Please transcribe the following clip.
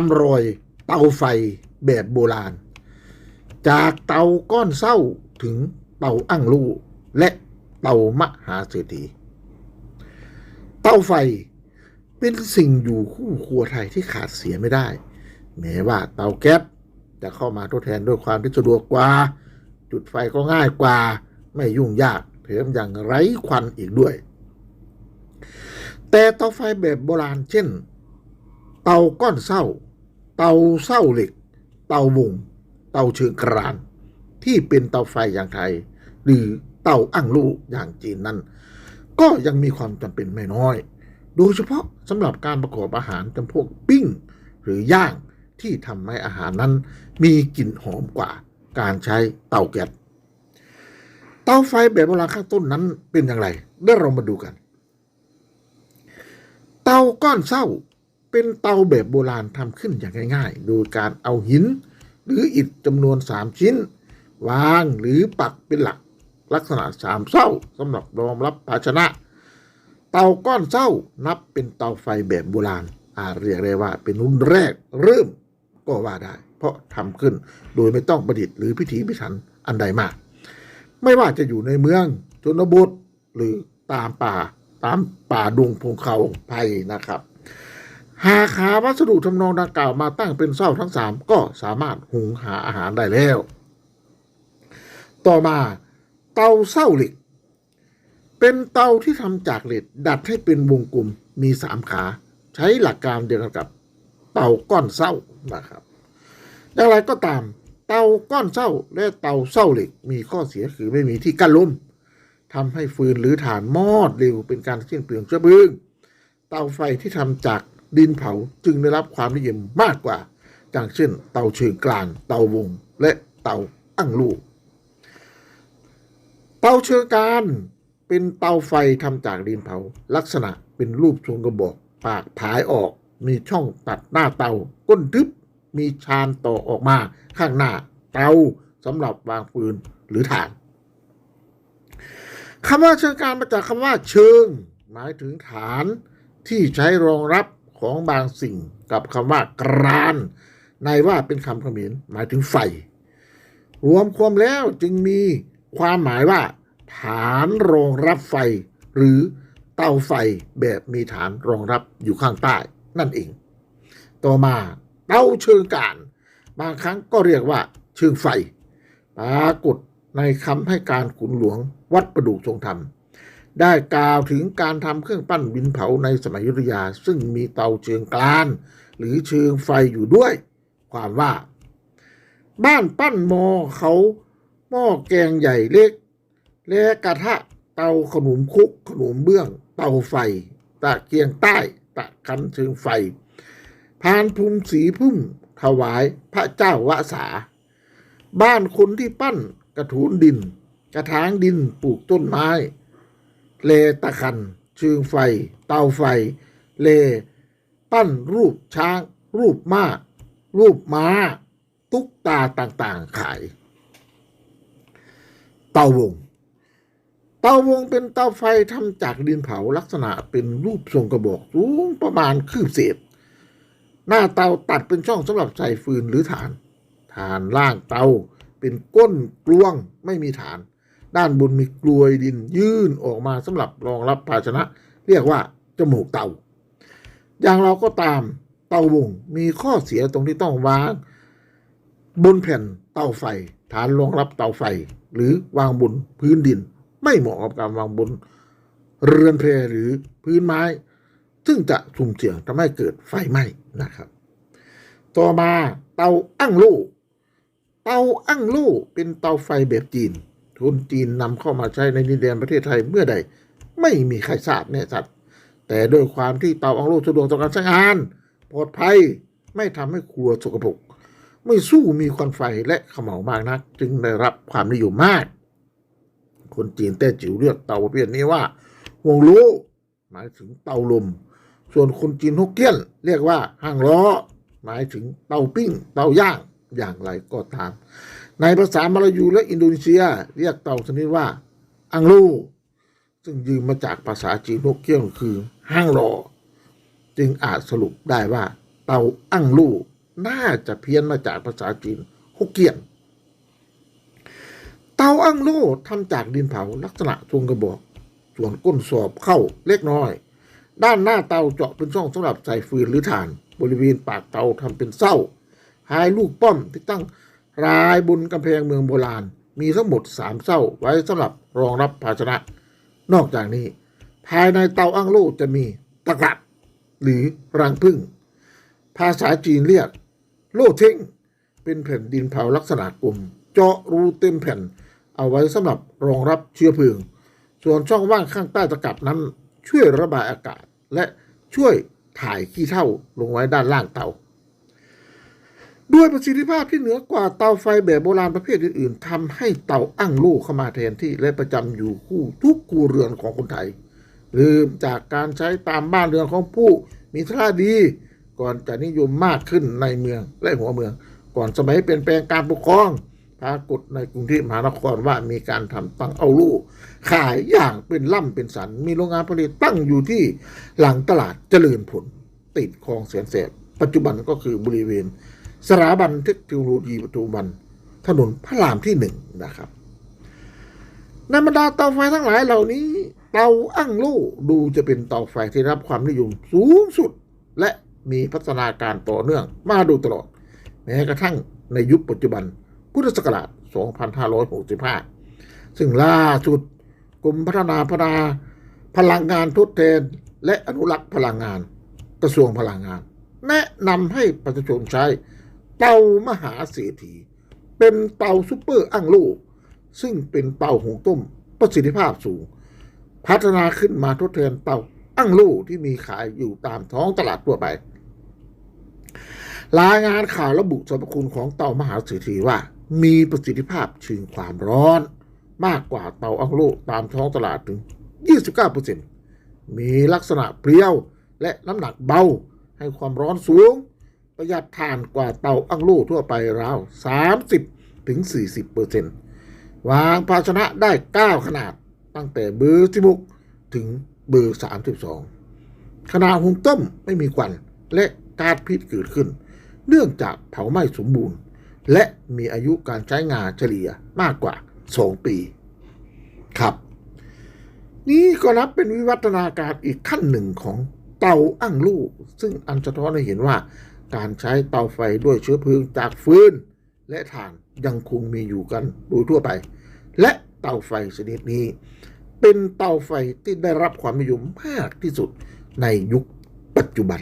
ามรอยเตาไฟแบบโบราณ จากเตาก้อนเศร้าถึงเตาอั้งลู่และเตามหาเศรษฐีเตาไฟเป็นสิ่งอยู่คู่ครัวไทยที่ขาดเสียไม่ได้ แม้ว่าเตาแก๊สจะเข้ามาทดแทนด้วยความที่สะดวกกว่า จุดไฟก็ง่ายกว่า ไม่ยุ่งยากแถมยังไร้ควันอีกด้วย แต่เตาไฟแบบโบราณเช่น เตาก้อนเศร้า เตาเศร้าเหล็ก เตาวงเตาเชิงกราน ที่เป็นเตาไฟอย่างไทย หรือเตาอั้งลู่อย่างจีนนั้น ก็ยังมีความจำเป็นไม่น้อย โดยเฉพาะสำหรับการประกอบอาหารจำพวกปิ้ง หรือย่างที่ทำให้อาหารนั้น มีกลิ่นหอมกว่าการใช้เตาแก๊สเตาไฟแบบโบราณข้างต้นนั้นเป็นอย่างไรเดี๋ยวเรามาดูกัน เตาก้อนเศร้า เป็นเตาแบบโบราณทำขึ้นอย่างง่าย ๆ โดยการเอาหิน หรืออิฐจำนวน 3 ชิ้น วางหรือปักเป็นหลักลักษณะสามเศร้าสำหรับรองรับภาชนะ เตาก้อนเศร้านับเป็นเตาไฟแบบโบราณ อาจเรียกได้ว่าเป็นรุ่นแรกเริ่มก็ว่าได้ เพราะทำขึ้นโดยไม่ต้องประดิษฐ์หรือพิถีพิถันอันใดมาก ไม่ว่าจะอยู่ในเมืองชนบทหรือตามป่าตามป่าดงพงเขาไผ่นะครับ หากหาวัสดุทำนองดังกล่าวมาตั้งเป็นเศร้าทั้งสามก็สามารถหุงหาอาหารได้แล้ว ต่อมาเตาเศร้าเหล็ก เป็นเตาที่ทำจากเหล็กดัดให้เป็นวงกลมมีสามขา ใช้หลักการเดียวกันกับเตาก้อนเศร้านะครับอย่างไรก็ตามเตาก้อนเศร้าและเตาเศร้าเหล็กมีข้อเสียคือไม่มีที่กั้นลมทำให้ฟืนหรือถ่านมอดเร็วเป็นการสิ้นเปลืองเชื้อเพลิง เตาไฟที่ทำจาก ดินเผาจึงได้รับความนิยมมากกว่า อย่างเช่น เตาเชิงกลาง เตาวง และเตาอั้งลูก เตาเชิงกลางเป็นเตาไฟทำจากดินเผา ลักษณะเป็นรูปทรงกระบอก ปากผายออก มีช่องตัดหน้าเตา ก้นทึบ มีชานต่อออกมา ข้างหน้า เตาสำหรับวางฟืนหรือถ่านคำว่าเชิงกางมาจากคำว่าเชิง หมายถึงฐานที่ใช้รองรับ ของบางสิ่งกับคำว่ากรานในว่าเป็นคำเขมรหมายถึงไฟ รวมความแล้วจึงมีความหมายว่า ฐานรองรับไฟ หรือเตาไฟแบบมีฐานรองรับอยู่ข้างใต้ นั่นเอง ต่อมาเตาเชิงการ บางครั้งก็เรียกว่า เชิงไฟปรากฏในคำให้การขุนหลวงวัดประดูกทรงธรรม ได้กล่าวถึงการทำเครื่องปั้นดินเผาในสมัยยุธยา ซึ่งมีเตาเชิงกลานหรือเชิงไฟอยู่ด้วย ความว่า บ้านปั้นหมอเขาหม้อแกงใหญ่เล็ก และกระทะเตาขนมคุก ขนมเบื้อง เตาไฟ ตะเกียงใต้ตะคันเชิงไฟพานภูมิสีพุ่มถวายพระเจ้าวสา บ้านคนที่ปั้นกระถูนดิน กระถางดินปลูกต้นไม้ เลตะคันชิงไฟ เตาไฟ เล ปั้นรูปช้าง รูปม้า รูปม้า ตุ๊กตาต่างๆ ขาย เตาวง เตาวงเป็นเตาไฟทำจากดินเผาลักษณะเป็นรูปทรงกระบอกสูงประมาณคืบเศษ หน้าเตาตัดเป็นช่องสำหรับใส่ฟืนหรือฐาน ฐานล่างเตาเป็นก้นกลวงไม่มีฐาน ด้านบนมีกลวยดินยื่นออกมาสำหรับรองรับภาชนะ เรียกว่าจมูกเตาอย่างเราก็ตามเตาวงมีข้อเสียตรงที่ต้องวาง บนแผ่นเตาไฟ ฐานรองรับเตาไฟ หรือวางบนพื้นดิน ไม่เหมาะกับการวางบนเรือนเพลหรือพื้นไม้ ซึ่งจะสุ่มเสี่ยงทำให้เกิดไฟไหม้นะครับ ต่อมาเตาอั้งลู่เตาอั้งลู่เป็นเตาไฟแบบจีน คนจีนนำเข้ามาใช้ในดินแดนประเทศไทยเมื่อใด ไม่มีใครทราบแน่ชัดแต่ด้วยความที่เตาอั้งลู่สะดวกต่อการใช้งาน ปลอดภัยไม่ทำให้ครัวสกปรกไม่สู้มีควันไฟและเขม่ามากนัก จึงได้รับความนิยมมาก คนจีนแต้จิ๋วเรียกเตาประเภทนี้ว่าฮวงลูหมายถึงเตาลม ส่วนคนจีนฮกเกี้ยน เรียกว่าห้างล้อ หมายถึงเตาปิ้ง เตาย่างอย่างไรก็ตาม ในภาษามาลายูและอินโดนีเซีย เรียกเตาชนิดว่า อังลู ซึ่งยืมมาจากภาษาจีนฮกเกี้ยนคือห้างล้อจึงอาจสรุปได้ว่าเเตาอั้งลูน่าจะเพี้ยนมาจากภาษาจีนฮกเกี้ยน เตาอั้งลู่ทำจากดินเผาลักษณะทรงกระบอก ส่วนก้นสอบเข้าเล็กน้อย ด้านหน้าเตาเจาะเป็นช่องสำหรับใส่ฟืนหรือถ่าน บริเวณปากเตาทำเป็นเส้าหายลูกป้อมที่ตั้ง รายบนกำแพงเมืองโบราณ มีทั้งหมดสามเส้าไว้สำหรับรองรับภาชนะ นอกจากนี้ ภายในเตาอั้งโล่จะมีตะกรับหรือรังผึ้งภาษาจีนเรียก โล่เท่งเป็นแผ่นดินเผาลักษณะกลมเจาะรูเต็มแผ่น เอาไว้สำหรับรองรับเชื้อเพลิง ส่วนช่องว่างข้างใต้ตะกับนั้น ช่วยระบายอากาศและช่วยถ่ายขี้เถ้าลงไว้ด้านล่างเตา ด้วยประสิทธิภาพที่เหนือกว่าเตาไฟแบบโบราณประเภทอื่นๆทำให้เตาอั้งโล่เข้ามาแทนที่และประจำอยู่คู่ทุกครัวเรือนของคนไทยลืมจากการใช้ตามบ้านเรือนของผู้มีฐาดี ก่อนจะนิยมมากขึ้นในเมืองและหัวเมือง ก่อนสมัยเปลี่ยนแปลงการปกครองปรากฏในกรุงเทพมหานครว่ามีการทำตั้งเอาลูกขายอย่างเป็นล่ำเป็นสัน มีโรงงานผลิตตั้งอยู่ที่หลังตลาดเจริญผล ติดคลองแสนแสบปัจจุบันก็คือบริเวณ สถาบันเทคโนโลยีปทุมวัน ถนนพระรามที่หนึ่งนะครับในบรรดาเตาไฟทั้งหลายเหล่านี้ เตาอั้งโล่ดูจะเป็นเตาไฟที่รับความนิยมสูงสุด และมีพัฒนาการต่อเนื่องมาโดยตลอด แม้กระทั่งในยุคปัจจุบัน พุทธศักราช 2565 ซึ่งล่าสุดกรมพัฒนาพนาพลังงานทดแทน และอนุรักษ์พลังงาน กระทรวงพลังงาน แนะนำให้ประชาชนใช้ เตามหาเศรษฐี เป็นเตาซุปเปอร์อั้งโล ซึ่งเป็นเตาหุงต้มประสิทธิภาพสูง พัฒนาขึ้นมาทดแทนเตาอั้งโลที่มีขายอยู่ตามท้องตลาดทั่วไป รายงานข่าวระบุสรรพคุณของเตามหาเศรษฐีว่า มีประสิทธิภาพเชิงความร้อน มากกว่าเตาอั้งโลตามท้องตลาดถึง 29%มีลักษณะเปรี้ยวและน้ำหนักเบาให้ความร้อนสูง ประหยัดถ่านกว่าเตาอั้งโล่ทั่วไปราว 30ถึง40เปอร์เซ็นต์วางภาชนะได้ 9 ขนาดตั้งแต่เบอร์16ถึงเบอร์32ขนาดหุงต้มไม่มีควันและก๊าซพิษเกิดขึ้น เนื่องจากเผาไหม้สมบูรณ์ และมีอายุการใช้งานเฉลี่ยมากกว่า 2 ปี ครับ นี่ก็นับเป็นวิวัฒนาการอีกขั้นหนึ่งของเตาอั้งลู่ซึ่งอันสะท้อนให้เห็นว่า การใช้เตาไฟด้วยเชื้อเพลิงจากฟืนและถ่านยังคงมีอยู่กันโดยทั่วไป และเตาไฟชนิดนี้ เป็นเตาไฟที่ได้รับความนิยมมากที่สุดในยุคปัจจุบัน